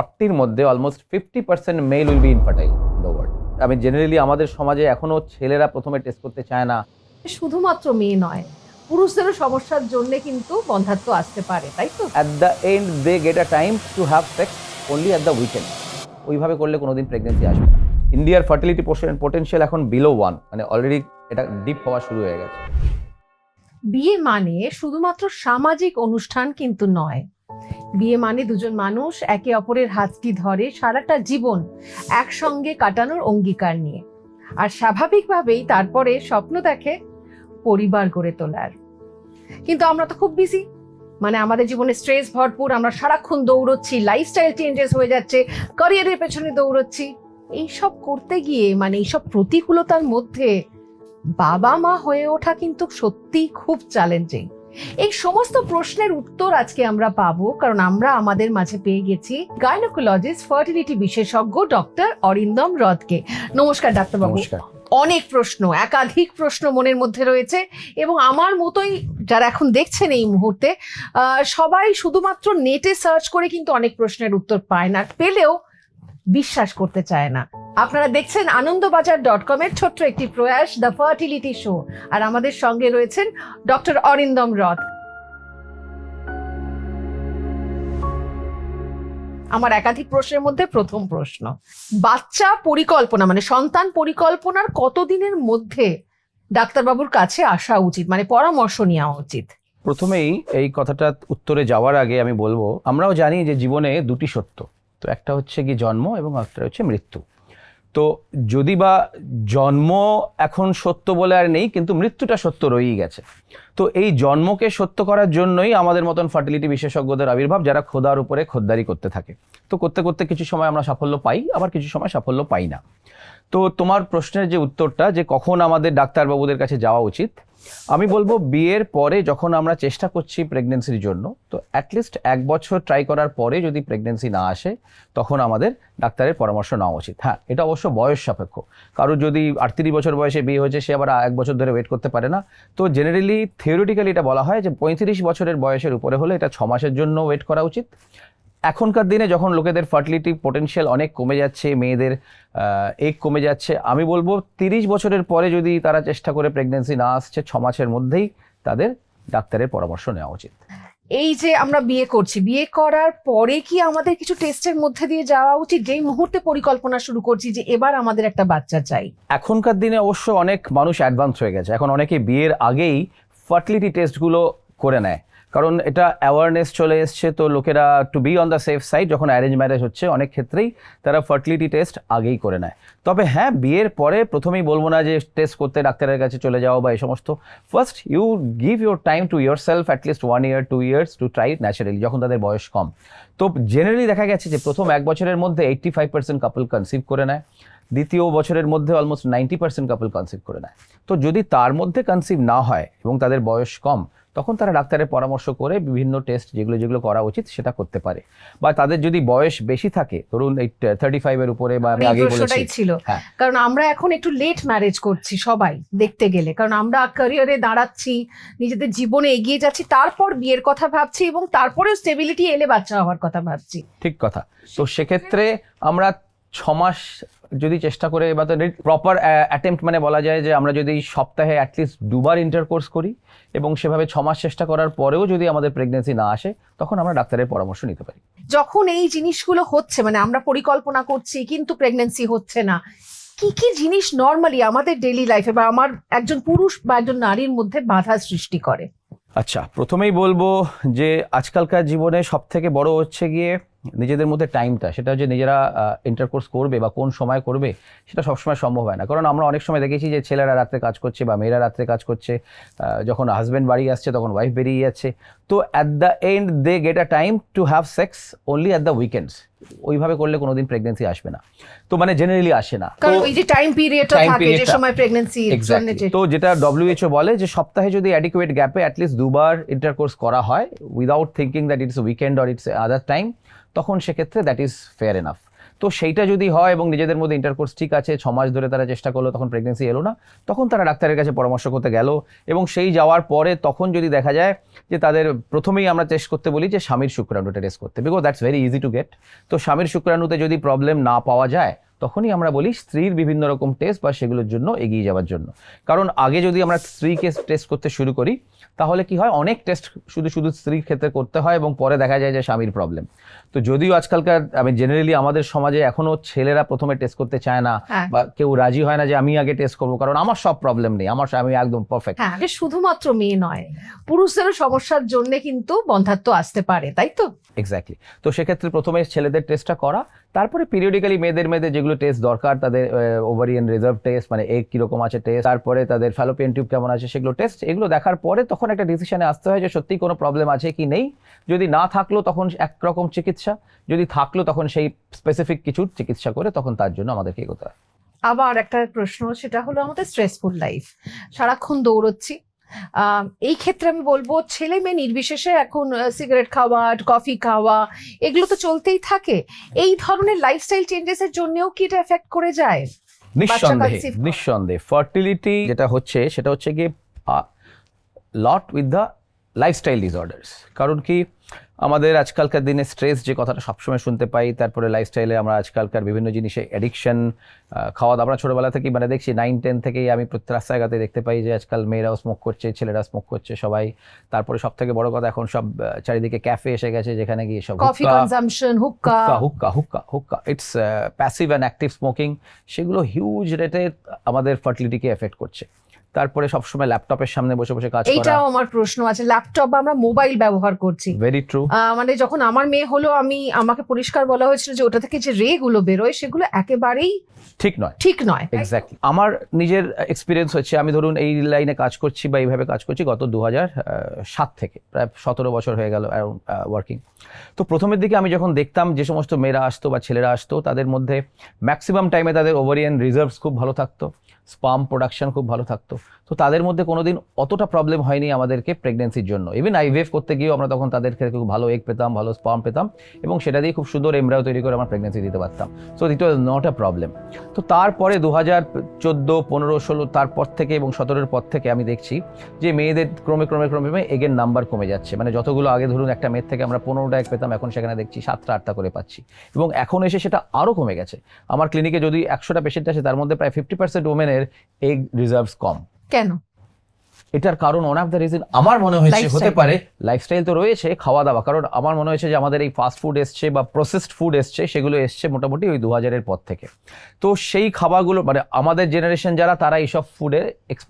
ফর্টির মধ্যে almost fifty percent male will be infertile in the world আমি generally আমাদের সমাজে এখনও ছেলেরা প্রথমে টেস্ট করতে চায় না। শুধুমাত্র মেয়ে নয় পুরুষদেরও সমস্যার জন্য কিন্তু বন্ধাত্ব আসতে পারে তাই তো? At the end they get a time to have sex only at the weekend ওইভাবে করলে কোনোদিন প্রেগনেন্সি আসবে না। ইন্ডিয়ার ফার্টিলিটি পোটেনশিয়াল এখন বিলো ওয়ান মানে অলরেডি এটা ডিপ হওয়া শুরু হয়ে গেছে। বিয়ে মানে শুধুমাত্র সামাজিক অনুষ্ঠান কিন্তু নয় বিয়ে মানে দুজন মানুষ একে অপরের হাতটি ধরে সারাটা জীবন একসঙ্গে কাটানোর অঙ্গীকার নিয়ে। আর স্বাভাবিকভাবেই তারপরে স্বপ্ন দেখে পরিবার গড়ে তোলার। কিন্তু আমরা তো খুব বিজি মানে আমাদের জীবনে স্ট্রেস ভরপুর, আমরা সারাক্ষণ দৌড়চ্ছি লাইফস্টাইল চেঞ্জেস হয়ে যাচ্ছে ক্যারিয়ারের পেছনে দৌড়চ্ছি। এইসব করতে গিয়ে মানে এইসব প্রতিকূলতার মধ্যে বাবা মা হয়ে ওঠা কিন্তু সত্যিই খুব চ্যালেঞ্জিং এই সমস্ত প্রশ্নের উত্তর আজকে আমরা পাবো কারণ আমরা আমাদের মাঝে পেয়ে গেছি গাইনোকোলজিস্ট ফার্টিলিটি বিশেষজ্ঞ ডক্টর অরিন্দম রথকে। নমস্কার ডাক্তারবাবু। অনেক প্রশ্ন একাধিক প্রশ্ন মনের মধ্যে রয়েছে এবং আমার মতোই যারা এখন দেখছেন এই মুহূর্তে আহ, সবাই শুধুমাত্র নেটে সার্চ করে কিন্তু অনেক প্রশ্নের উত্তর পায় না পেলেও বিশ্বাস করতে চায় না। আপনারা দেখছেন আনন্দবাজার ডট কম এর ছোট্ট একটি প্রয়াস দ্য ফার্টিলিটি শো আর আমাদের সঙ্গে রয়েছেন ডক্টর অরিন্দম রথ। আমার একাধিক প্রশ্নের মধ্যে প্রথম প্রশ্ন, বাচ্চা পরিকল্পনা মানে সন্তান পরিকল্পনার কতদিনের মধ্যে ডাক্তারবাবুর কাছে আসা উচিত? মানে পরামর্শ নেওয়া উচিত। প্রথমেই এই কথাটা উত্তরে যাওয়ার আগে আমি বলব, আমরাও জানি যে জীবনে দুটি সত্য। তো একটা হচ্ছে কি জন্ম এবং একটা হচ্ছে মৃত্যু। তো যদি বা জন্ম এখন সত্য বলে আর নেই, কিন্তু মৃত্যুটা সত্য রয়েই গেছে। তো এই জন্মকে সত্য করার জন্যই আমাদের মতন ফার্টিলিটি বিশেষজ্ঞদের আবির্ভাব যারা খোদার উপরে খোদ্দারি করতে থাকে। তো করতে করতে কিছু সময় আমরা সাফল্য পাই, আবার কিছু সময় সাফল্য পাই না। তো তোমার প্রশ্নের যে উত্তরটা, যে কখন আমাদের ডাক্তারবাবুদের কাছে যাওয়া উচিত আমি বলব বিয়ের পরে যখন আমরা চেষ্টা করছি প্রেগনেন্সির জন্য, তো অ্যাটলিস্ট এক বছর ট্রাই করার পরে যদি প্রেগনেন্সি না আসে, তখন আমাদের ডাক্তারের পরামর্শ নেওয়া উচিত। হ্যাঁ এটা অবশ্য বয়স সাপেক্ষ। কারও যদি আটত্রিশ বছর বয়সে বিয়ে হয়েছে, সে আবার এক বছর ধরে ওয়েট করতে পারে না। তো জেনারেলি থিওরিটিক্যালি এটা বলা হয় যে পঁয়ত্রিশ বছরের বয়সের উপরে হলে এটা ছ মাসের জন্য ওয়েট করা উচিত। এখনকার দিনে যখন লোকেদের ফার্টিলিটি পোটেনশিয়াল অনেক কমে যাচ্ছে মেয়েদের এক কমে যাচ্ছে আমি বলব তিরিশ বছরের পরে যদি তারা চেষ্টা করে প্রেগনেন্সি না আসছে ছ মাসের মধ্যেই তাদের ডাক্তারের পরামর্শ নেওয়া উচিত। এই যে আমরা বিয়ে করছি বিয়ে করার পরে কি আমাদের কিছু টেস্টের মধ্যে দিয়ে যাওয়া উচিত? যেই মুহূর্তে পরিকল্পনা শুরু করছি যে এবার আমাদের একটা বাচ্চা চাই। এখনকার দিনে অবশ্য অনেক মানুষ অ্যাডভান্স হয়ে গেছে। এখন অনেকে বিয়ের আগেই ফার্টিলিটি টেস্টগুলো করে নেয়। কারণ এটা অ্যাওয়ারনেস চলে এসছে, তো লোকেরা to be on the safe side যখন অ্যারেঞ্জ ম্যারেজ হচ্ছে, অনেক ক্ষেত্রেই তারা ফার্টিলিটি টেস্ট আগেই করে নেয়। তবে হ্যাঁ বিয়ের পরে প্রথমেই বলব না যে টেস্ট করতে ডাক্তারের কাছে চলে যাও বা এই সমস্ত। First you give your time to yourself at least one year two years to try naturally যখন তাদের বয়স কম। তো জেনারেলি দেখা গেছে যে প্রথম এক বছরের মধ্যে eighty five percent couple conceive করে নেয়, দ্বিতীয় বছরের মধ্যে almost ninety percent couple conceive করে নেয়। তো যদি তার মধ্যে কনসিভ না হয় এবং তাদের বয়স কম তখন তারা ডাক্তারের পরামর্শ করে বিভিন্ন টেস্ট যেগুলো যেগুলো করা উচিত সেটা করতে পারে। বা তাদের যদি বয়স বেশি থাকে ধরুন এই থার্টি ফাইভের উপরে বা আমি এই বলেছি। ছিল। হ্যাঁ। কারণ আমরা এখন একটু লেট ম্যারেজ করছি সবাই দেখতে গেলে। কারণ আমরা ক্যারিয়ারে দাঁড়াচ্ছি নিজেদের জীবনে এগিয়ে যাচ্ছি তারপর বিয়ের কথা ভাবছি এবং তারপরেও স্টেবিলিটি এলে বাচ্চা হওয়ার কথা ভাবছি। ঠিক কথা। তো সেক্ষেত্রে আমরা ছ মাস যদি চেষ্টা করে বা প্রপার অ্যাটেম্প্ট মানে বলা যায় যে আমরা যদি সপ্তাহে অ্যাটলিস্ট দুবার ইন্টারকোর্স করি এবং সেভাবে ছমাস চেষ্টা করার পরেও যদি আমাদের প্রেগনেন্সি না আসে তখন আমরা ডাক্তারের পরামর্শ নিতে পারি। যখন এই জিনিসগুলো হচ্ছে মানে আমরা পরিকল্পনা করছি কিন্তু প্রেগনেন্সি হচ্ছে না কি কি জিনিস নর্মালি আমাদের ডেইলি লাইফে বা আমার একজন পুরুষ বা একজন নারীর মধ্যে বাধা সৃষ্টি করে? আচ্ছা প্রথমেই বলব যে আজকালকার জীবনে সব থেকে বড় হচ্ছে গিয়ে নিজেদের মধ্যে টাইমটা সেটা হচ্ছে নিজেরা ইন্টারকোর্স করবে বা কোন সময় করবে, সেটা সবসময় সম্ভব হয় না। কারণ আমরা অনেক সময় দেখেছি যে ছেলেরা রাত্রে কাজ করছে বা মেয়েরা রাত্রে কাজ করছে যখন হাজব্যান্ড বাড়ি আসছে তখন ওয়াইফ বেরিয়ে যাচ্ছে। তো at the end they get a time to have sex only at the weekends ওইভাবে করলে কোনোদিন প্রেগনেন্সি আসবে না। তো মানে জেনারেলি আসে না। তো কারণ ওই যে টাইম পিরিয়ডটা থাকে যে সময় যে তো যেটা ডব্লিউএইচও বলে যে সপ্তাহে যদি অ্যাডিকুয়েট গ্যাপে অ্যাটলিস্ট দুবার ইন্টারকোর্স করা হয় without thinking that it's weekend or it's other time তখন সেক্ষেত্রে দ্যাট ইজ ফেয়ার এনাফ তো সেইটা যদি হয় এবং নিজেদের মধ্যে ইন্টারকোর্স ঠিক আছে, ছ মাস ধরে তারা চেষ্টা করল, তখন প্রেগনেন্সি এলো না, তখন তারা ডাক্তারের কাছে পরামর্শ করতে গেল এবং সেই যাওয়ার পরে তখন যদি দেখা যায় যে তাদের প্রথমেই আমরা টেস্ট করতে বলি যে স্বামীর শুক্রাণুটা টেস্ট করতে because that's very easy to get তো স্বামীর শুক্রাণুতে যদি প্রবলেম না পাওয়া যায় তখনই আমরা বলি স্ত্রীর বিভিন্ন রকম টেস্ট বা সেগুলোর জন্য এগিয়ে যাওয়ার জন্য। কারণ আগে যদি আমরা স্ত্রীকে টেস্ট করতে শুরু করি তাহলে কি হয়? অনেক টেস্ট শুধু শুধু স্ত্রীর ক্ষেত্রে করতে হয় এবং পরে দেখা যায় যে স্বামীর প্রবলেম তো যদিও আজকালকার আমি জেনারেলি আমাদের সমাজে এখনও ছেলেরা প্রথমে টেস্ট করতে চায় না হ্যাঁ। বা কেউ রাজি হয় না যে আমি আগে টেস্ট করব কারণ আমার সব প্রবলেম নেই আমার স্বামী একদম পারফেক্ট হ্যাঁ যে শুধুমাত্র মেয়ে নয় পুরুষদেরও সমস্যার জন্য কিন্তু বন্ধাত্ব আসতে পারে তাই তো? এক্স্যাক্টলি তো সেক্ষেত্রে প্রথমে ছেলেদের টেস্টটা করা তারপরে পিরিয়ডিক্যালি মেয়েদের মেয়েদের যেগুলো টেস্ট দরকার, তাদের ওভারিয়ান রিজার্ভ টেস্ট মানে এগ কীরকম আছে টেস্ট তারপরে তাদের ফ্যালোপিয়ান টিউব কেমন আছে সেগুলো টেস্ট এগুলো দেখার পরে তখন একটা ডিসিশনে আসতে হয় যে সত্যি কোনো প্রবলেম আছে কি নেই। যদি না থাকল তখন একরকম চিকিৎসা, যদি থাকল তখন সেই স্পেসিফিক কিছু চিকিৎসা করে তখন তার জন্য আমাদেরকে এগোতে হয়। আবার একটা প্রশ্ন, সেটা হলো আমাদের স্ট্রেসফুল লাইফ সারাক্ষণ দৌড়চ্ছি এই ক্ষেত্রে আমি বলব ছেলে মেয়ে নির্বিশেষে এখন সিগারেট খাওয়া কফি খাওয়া এগুলো তো চলতেই থাকে। এই ধরনের লাইফস্টাইল চেঞ্জেস এর জন্যও কি এটা এফেক্ট করে যায়? নিঃসন্দেহে নিঃসন্দেহে। ফার্টিলিটি যেটা হচ্ছে সেটা হচ্ছে কি lot with the lifestyle disorders কারণ কি? আমাদের আজকালকার দিনে স্ট্রেস যে কথাটা সবসময় শুনতে পাই তারপরে লাইফস্টাইলে আমরা আজকালকার বিভিন্ন জিনিসে অ্যাডিকশন খাওয়া দাওয়া ছোটোবেলা থেকেই মানে দেখছি নাইন টেন থেকেই আমি প্রত্যেক রাস্তাঘাটে দেখতে পাই যে আজকাল মেয়েরাও স্মোক করছে ছেলেরা স্মোক করছে সবাই। তারপরে সব থেকে বড় কথা এখন সব চারিদিকে ক্যাফে এসে গেছে যেখানে গিয়ে সব coffee consumption hookah. Hookah hookah hookah it's passive and active smoking সেগুলো হিউজ রেটে আমাদের ফার্টিলিটিকে এফেক্ট করছে। তারপরে সবসময় ল্যাপটপের সামনে বসে বসে কাজ করা। এইটাও আমার প্রশ্ন আছে ল্যাপটপ আমরা মোবাইল ব্যবহার করছি। ভেরি ট্রু মানে যখন আমার মেয়ে হলো আমি আমাকে পরিষ্কার বলা হয়েছিল যে ওটা থেকে যে রে গুলো বেরোয় সেগুলো একেবারেই ঠিক নয়। ঠিক নয়। এক্স্যাক্টলি আমার নিজের এক্সপিরিয়েন্স হচ্ছে আমি ধরুন এই লাইনে কাজ করছি বা এইভাবে কাজ করছি গত দু হাজার সাত থেকে প্রায় সতেরো বছর হয়ে গেল ওয়ার্কিং তো প্রথমের দিকে আমি যখন দেখতাম যে সমস্ত মেয়েরা আসতো বা ছেলেরা আসতো তাদের মধ্যে ম্যাক্সিমাম টাইমে তাদের ওভারিয়ান রিজার্ভস খুব ভালো থাকতো। স্পাম প্রোডাকশন খুব ভালো থাকতো। তো তাদের মধ্যে কোনো দিন অতটা প্রবলেম হয়নি আমাদেরকে প্রেগনেন্সির জন্য। ইভেন আইভিএফ করতে গিয়েও আমরা তখন তাদের থেকে খুব ভালো এগ পেতাম, ভালো স্পাম পেতাম এবং সেটা দিয়ে খুব সুন্দর এমব্রাও তৈরি করে আমরা প্রেগনেন্সি দিতে পারতাম। So it was not a problem তো তারপরে দু হাজার চোদ্দ, পনেরো, ষোলো, তারপর থেকে এবং সতেরোর পর থেকে আমি দেখছি যে মেয়েদের ক্রমে ক্রমে ক্রমে ক্রমে এগের নাম্বার কমে যাচ্ছে। মানে যতগুলো আগে ধরুন একটা মেয়ের থেকে আমরা পনেরোটা এক পেতাম, এখন সেখানে দেখছি সাতটা, আটটা করে পাচ্ছি। এবং এখন এসে সেটা আরও কমে গেছে। আমার ক্লিনিকে যদি একশোটা পেশেন্ট আছে তার মধ্যে প্রায় ফিফটি পার্সেন্ট ওমেনের এগ রিজার্ভস কম। কেন? এটার কারণ ওয়ান অফ দ্য রিজন আমার মনে হয়েছে হতে পারে লাইফস্টাইল তো রয়েছে খাওয়া দাওয়া কারণ আমার মনে হয়েছে যে আমাদের এই ফাস্ট ফুড এসছে বা প্রসেসড ফুড এসছে সেগুলো এসছে মোটামুটি ওই দু হাজারের পর থেকে। তো সেই খাবারগুলো মানে আমাদের জেনারেশন যারা তারা এইসব ফুডে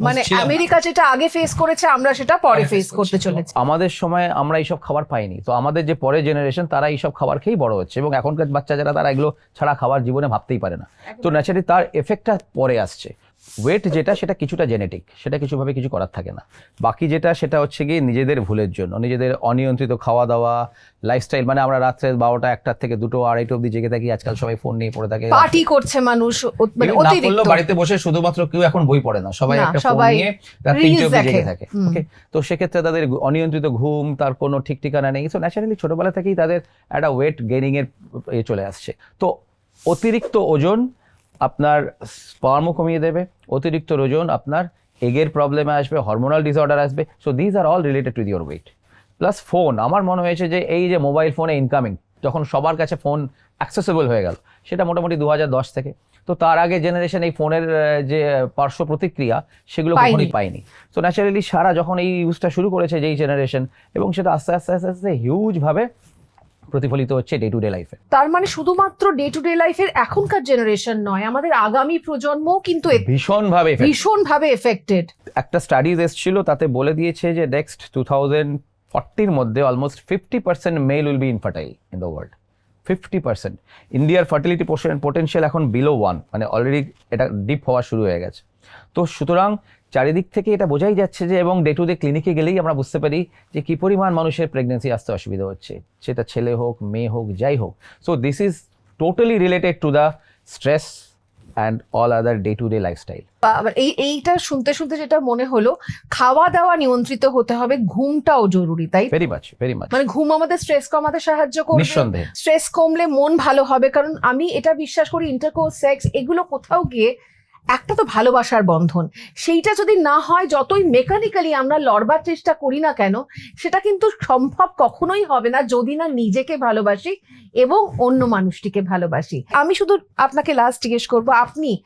মানে আমেরিকা যেটা আগে ফেস করেছে আমরা সেটা পরে ফেস করতে চলেছি। আমাদের সময় আমরা এইসব খাবার পাইনি। তো আমাদের যে পরের জেনারেশন তারা এইসব খাবার খেয়েই বড় হচ্ছে। এবং এখনকার বাচ্চা যারা তারা এগুলো ছাড়া খাবার জীবনে ভাবতেই পারে না। তো ন্যাচারালি তার এফেক্টটা পরে আসছে। ওয়েট যেটা সেটা কিছুটা জেনেটিক সেটা কিছুভাবে কিছু করার থাকে না। বাকি যেটা সেটা হচ্ছে গিয়ে নিজেদের ভুলের জন্য নিজেদের অনিয়ন্ত্রিত খাওয়া দাওয়া লাইফস্টাইল মানে আমরা রাত্রে বারোটা একটার থেকে দুটো আড়াইটো অব্দি জেগে থাকি আজকাল সবাই ফোন নিয়ে পড়ে থাকে। পার্টি করছে মানুষ মানে অতিরিক্ত। বাড়িতে বসে শুধুমাত্র কেউ এখন বই পড়ে না সবাই একটা ফোন নিয়ে রাত তিনটে অব্দি জেগে থাকে ওকে তো সেক্ষেত্রে তাদের অনিয়ন্ত্রিত ঘুম তার কোনো ঠিক ঠিকানা নেই তো ন্যাচারালি ছোটবেলা থেকেই তাদের একটা ওয়েট গেইনিং এর এ চলে আসছে। তো অতিরিক্ত ওজন আপনার স্পার্মও কমিয়ে দেবে অতিরিক্ত ওজন আপনার এগের প্রবলেমে আসবে হরমোনাল ডিসঅর্ডার আসবে so these are all related to your weight plus phone আমার মনে হয়েছে যে এই যে মোবাইল ফোনে ইনকামিং যখন সবার কাছে ফোন অ্যাক্সেসেবল হয়ে গেল সেটা মোটামুটি দু দশ থেকে তো তার আগে জেনারেশন এই ফোনের যে পার্শ্ব প্রতিক্রিয়া সেগুলো কখনই পায়নি। তো ন্যাচারালি সারা যখন এই ইউজটা শুরু করেছে যেই জেনারেশন এবং সেটা আস্তে আস্তে আস্তে আস্তে হিউজভাবে প্রতিফলিত হচ্ছে ডে টু ডে লাইফে তার মানে শুধুমাত্র ডে টু ডে লাইফের এখনকার জেনারেশন নয় আমাদের আগামী প্রজন্মও কিন্তু ভীষণভাবে ভীষণ ভাবে এফেক্টেড একটা স্টাডিজ এসেছিল তাতে বলে দিয়েছে যে নেক্সট টু থাউজেন্ড ফর্টির মধ্যে almost fifty percent male will be infertile in the world fifty percent ইন্ডিয়ার ফার্টিলিটি পোর্শন পোটেনশিয়াল এখন বিলো ওয়ান মানে অলরেডি এটা ডিপ হওয়া শুরু হয়ে গেছে। তো সুতরাং চারিদিক থেকে এটা বোঝাই যাচ্ছে যে এবং ডে টু ডে ক্লিনিকে গেলেই আমরা বুঝতে পারি যে কী পরিমাণ মানুষের প্রেগনেন্সি আসতে অসুবিধা হচ্ছে। সেটা ছেলে হোক মেয়ে হোক যাই হোক। So this is totally related to the stress and all other day to day lifestyle এই এইটা শুনতে শুনতে যেটা মনে হলো খাওয়া দাওয়া নিয়ন্ত্রিত হতে হবে ঘুমটাও জরুরি তাই? ভেরি মাচ ভেরি মাচ মানে ঘুম আমাদের স্ট্রেস কমাতে সাহায্য করবে। নিঃসন্দেহে। স্ট্রেস কমলে মন ভালো হবে কারণ আমি এটা বিশ্বাস করি ইন্টারকোর্স সেক্স এগুলো কোথাও গিয়ে একটা তো ভালোবাসার বন্ধন। সেইটা যদি না হয়, যতই মেকানিক্যালি আমরা লড়বার চেষ্টা করি না কেন, সেটা কিন্তু সম্ভব কখনোই হবে না যদি না নিজেকে ভালোবাসি এবং অন্য মানুষটিকে ভালোবাসি। আমি শুধু আপনাকে লাস্ট জিজ্ঞেস করব, আপনি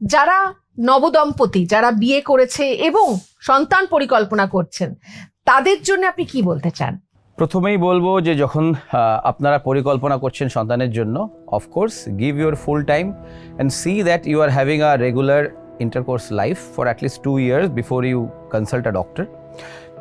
যারা নবদম্পতি, যারা বিয়ে করেছে এবং সন্তান পরিকল্পনা করছেন, তাদের জন্য আপনি কি বলতে চান? প্রথমেই বলব যে যখন আপনারা পরিকল্পনা করছেন সন্তানের জন্য of course give your full time and see that you are having a regular intercourse life for at least two years before you consult a doctor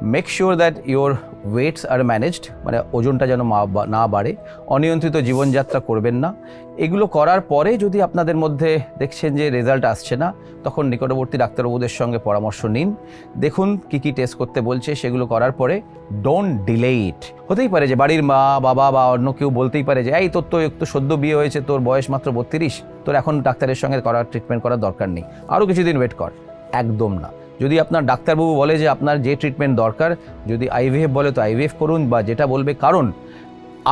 make sure that your weights are managed মানে ওজনটা যেন না বাড়ে। অনিয়ন্ত্রিত জীবনযাত্রা করবেন না। এগুলো করার পরে যদি আপনাদের মধ্যে দেখছেন যে রেজাল্ট আসছে না, তখন নিকটবর্তী ডাক্তারবাবুদের সঙ্গে পরামর্শ নিন। দেখুন কি কি টেস্ট করতে বলছে, সেগুলো করার পরে ডোন্ট ডিলে ইট হতেই পারে যে বাড়ির মা, বাবা বা অন্য কেউ বলতেই পারে যে, এই তোর তো একটু সদ্য বিয়ে হয়েছে, তোর বয়স মাত্র বত্রিশ, তোর এখন ডাক্তারের সঙ্গে করার ট্রিটমেন্ট করার দরকার নেই। আরও কিছুদিন ওয়েট কর। একদম না। যদি আপনার ডাক্তারবাবু বলে যে আপনার যে ট্রিটমেন্ট দরকার, যদি আইভিএফ বলে তো আইভিএফ করুন বা যেটা বলবে কারণ,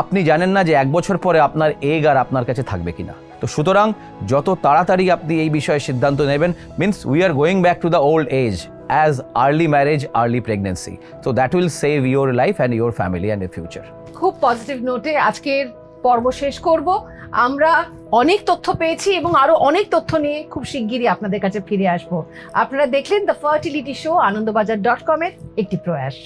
আপনি জানেন না যে এক বছর পরে আপনার এগ আর আপনার কাছে থাকবে কিনা। তো সুতরাং যত তাড়াতাড়ি আপনি এই বিষয়ে সিদ্ধান্ত নেবেন means we are going back to the old age as early marriage early pregnancy তো that will save your life and your family and your future খুব পজিটিভ নোটে আজকের পর্ব শেষ করব। আমরা অনেক তথ্য পেয়েছি এবং আরও অনেক তথ্য নিয়ে খুব শিগগিরই আপনাদের কাছে ফিরে আসব। আপনারা দেখলেন the fertility show Anandabazar dot কমের একটি প্রয়াস।